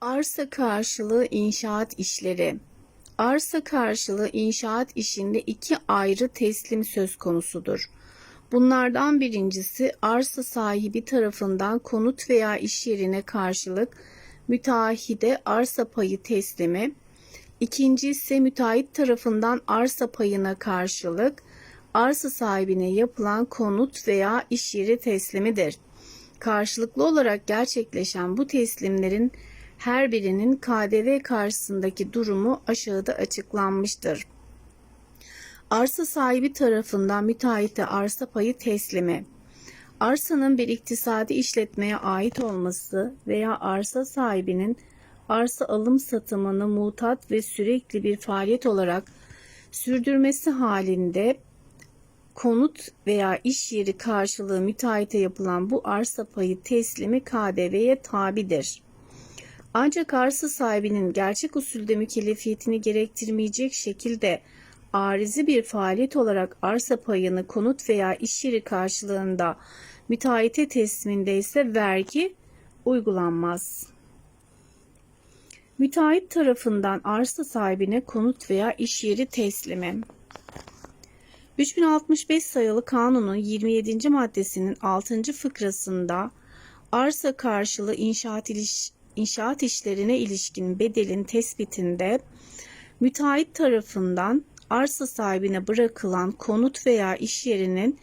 Arsa karşılığı inşaat işleri. Arsa karşılığı inşaat işinde iki ayrı teslim söz konusudur. Bunlardan birincisi arsa sahibi tarafından konut veya iş yerine karşılık müteahhide arsa payı teslimi. İkinci ise müteahhit tarafından arsa payına karşılık arsa sahibine yapılan konut veya iş yeri teslimidir. Karşılıklı olarak gerçekleşen bu teslimlerin her birinin KDV karşısındaki durumu aşağıda açıklanmıştır. Arsa sahibi tarafından müteahhite arsa payı teslimi. Arsanın bir iktisadi işletmeye ait olması veya arsa sahibinin arsa alım satımını mutat ve sürekli bir faaliyet olarak sürdürmesi halinde konut veya iş yeri karşılığı müteahhite yapılan bu arsa payı teslimi KDV'ye tabidir. Ancak arsa sahibinin gerçek usulde mükellefiyetini gerektirmeyecek şekilde arizi bir faaliyet olarak arsa payını konut veya iş yeri karşılığında müteahhite tesliminde ise vergi uygulanmaz. Müteahhit tarafından arsa sahibine konut veya iş yeri teslimi. 3065 sayılı kanunun 27. maddesinin 6. fıkrasında arsa karşılığı inşaat, iliş, inşaat işlerine ilişkin bedelin tespitinde müteahhit tarafından arsa sahibine bırakılan konut veya iş yerinin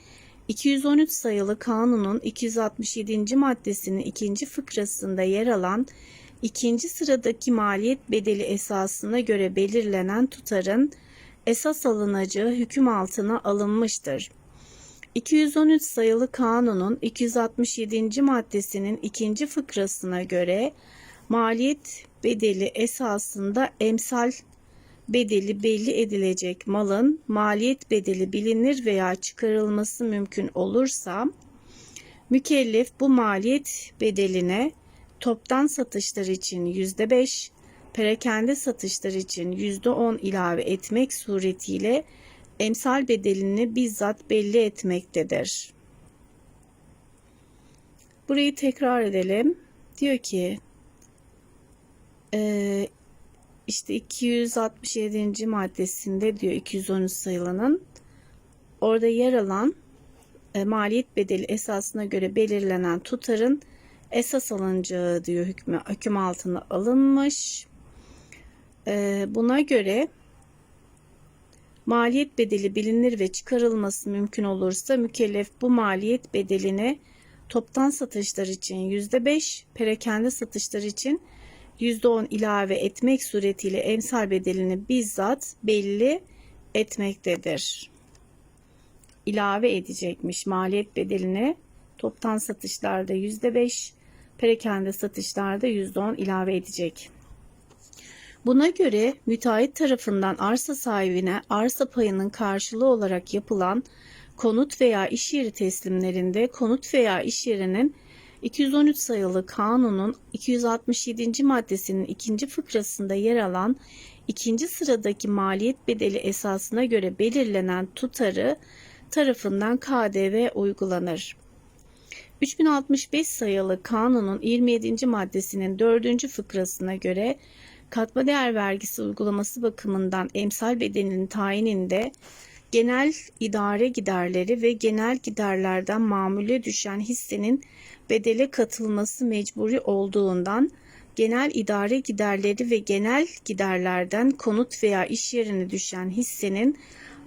213 sayılı kanunun 267. maddesinin ikinci fıkrasında yer alan ikinci sıradaki maliyet bedeli esasına göre belirlenen tutarın esas alınacağı hüküm altına alınmıştır. 213 sayılı kanunun 267. maddesinin ikinci fıkrasına göre maliyet bedeli esasında emsal bedeli belli edilecek malın maliyet bedeli bilinir veya çıkarılması mümkün olursa mükellef bu maliyet bedeline toptan satışlar için %5, perakende satışlar için %10 ilave etmek suretiyle emsal bedelini bizzat belli etmektedir. Burayı tekrar edelim. Diyor ki e, işte 267. maddesinde diyor 213 sayılanın orada yer alan e, maliyet bedeli esasına göre belirlenen tutarın esas alınacağı diyor hükmü, hüküm altına alınmış. E, buna göre maliyet bedeli bilinir ve çıkarılması mümkün olursa mükellef bu maliyet bedeline toptan satışlar için %5, perakende satışlar için %10 ilave etmek suretiyle emsal bedelini bizzat belli etmektedir. İlave edecekmiş maliyet bedelini toptan satışlarda %5, perakende satışlarda %10 ilave edecek. Buna göre müteahhit tarafından arsa sahibine arsa payının karşılığı olarak yapılan konut veya iş yeri teslimlerinde konut veya iş yerinin 213 sayılı kanunun 267. maddesinin ikinci fıkrasında yer alan ikinci sıradaki maliyet bedeli esasına göre belirlenen tutarı tarafından KDV uygulanır. 3065 sayılı kanunun 27. maddesinin 4. fıkrasına göre katma değer vergisi uygulaması bakımından emsal bedelinin tayininde genel idare giderleri ve genel giderlerden mamule düşen hissenin bedele katılması mecburi olduğundan genel idare giderleri ve genel giderlerden konut veya iş yerine düşen hissenin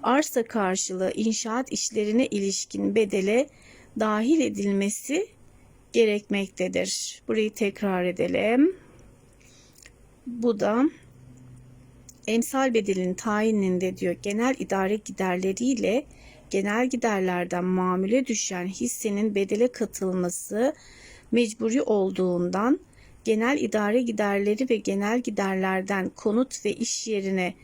arsa karşılığı inşaat işlerine ilişkin bedele dahil edilmesi gerekmektedir. Burayı tekrar edelim. Bu da emsal bedelin tayininde diyor genel idare giderleriyle genel giderlerden mamule düşen hissenin bedele katılması mecburi olduğundan genel idare giderleri ve genel giderlerden konut ve iş yerine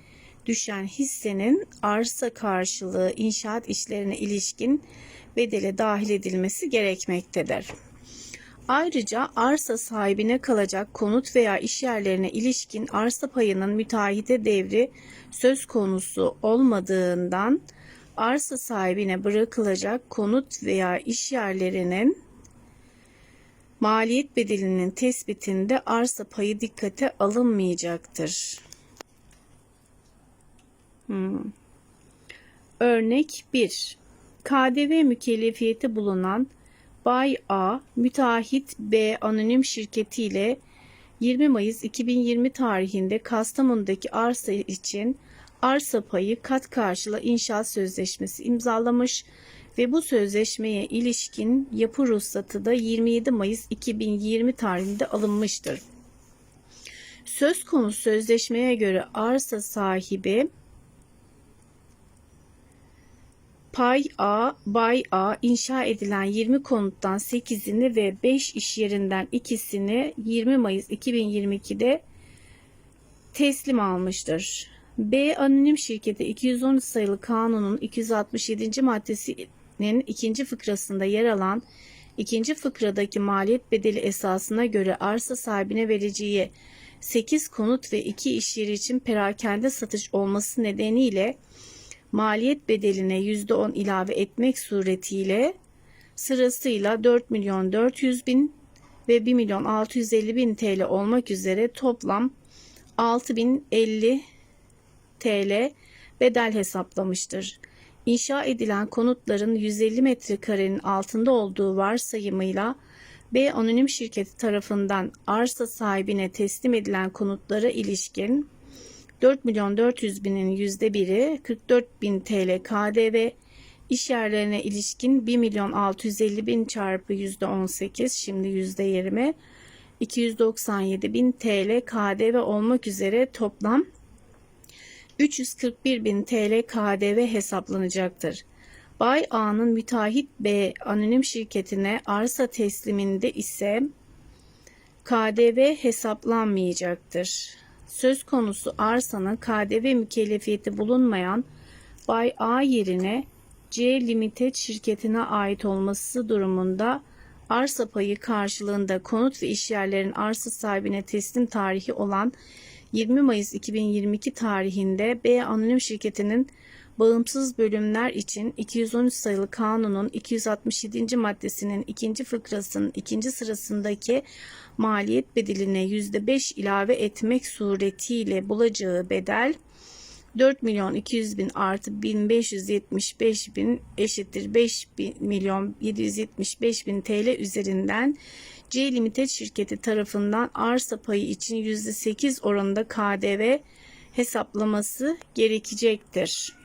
düşen hissenin arsa karşılığı inşaat işlerine ilişkin bedele dahil edilmesi gerekmektedir. Ayrıca arsa sahibine kalacak konut veya iş yerlerine ilişkin arsa payının müteahhite devri söz konusu olmadığından arsa sahibine bırakılacak konut veya iş yerlerinin maliyet bedelinin tespitinde arsa payı dikkate alınmayacaktır. Hmm. Örnek 1. KDV mükellefiyeti bulunan Bay A, müteahhit B anonim şirketi ile 20 Mayıs 2020 tarihinde Kastamonu'daki arsa için arsa payı kat karşıla inşaat sözleşmesi imzalamış ve bu sözleşmeye ilişkin yapı ruhsatı da 27 Mayıs 2020 tarihinde alınmıştır. Söz konusu sözleşmeye göre arsa sahibi Pay A, Bay A inşa edilen 20 konuttan 8'ini ve 5 iş yerinden ikisini 20 Mayıs 2022'de teslim almıştır. B anonim şirketi 213 sayılı kanunun 267. maddesinin ikinci fıkrasında yer alan ikinci fıkradaki maliyet bedeli esasına göre arsa sahibine vereceği 8 konut ve 2 iş yeri için perakende satış olması nedeniyle maliyet bedeline %10 ilave etmek suretiyle sırasıyla 4 milyon 400 bin ve 1 milyon 650 bin TL olmak üzere toplam 6050 TL bedel hesaplamıştır. İnşa edilen konutların 150 metrekarenin altında olduğu varsayımıyla B anonim şirketi tarafından arsa sahibine teslim edilen konutlara ilişkin 4 milyon 400 binin yüzde biri 44 bin TL KDV iş yerlerine ilişkin 1 milyon 650 bin çarpı yüzde 18 şimdi yüzde 20 297 bin TL KDV olmak üzere toplam 341 bin TL KDV hesaplanacaktır. Bay A'nın müteahhit B anonim şirketine arsa tesliminde ise KDV hesaplanmayacaktır. Söz konusu arsanın KDV mükellefiyeti bulunmayan Bay A yerine C Limited şirketine ait olması durumunda arsa payı karşılığında konut ve işyerlerin arsa sahibine teslim tarihi olan 20 Mayıs 2022 tarihinde B anonim şirketinin bağımsız bölümler için 213 sayılı kanunun 267. maddesinin ikinci fıkrasının ikinci sırasındaki maliyet bedeline %5 ilave etmek suretiyle bulacağı bedel 4 milyon 200 bin artı 1575 bin eşittir 5 milyon 775 bin TL üzerinden C Limited şirketi tarafından arsa payı için %8 oranında KDV hesaplaması gerekecektir.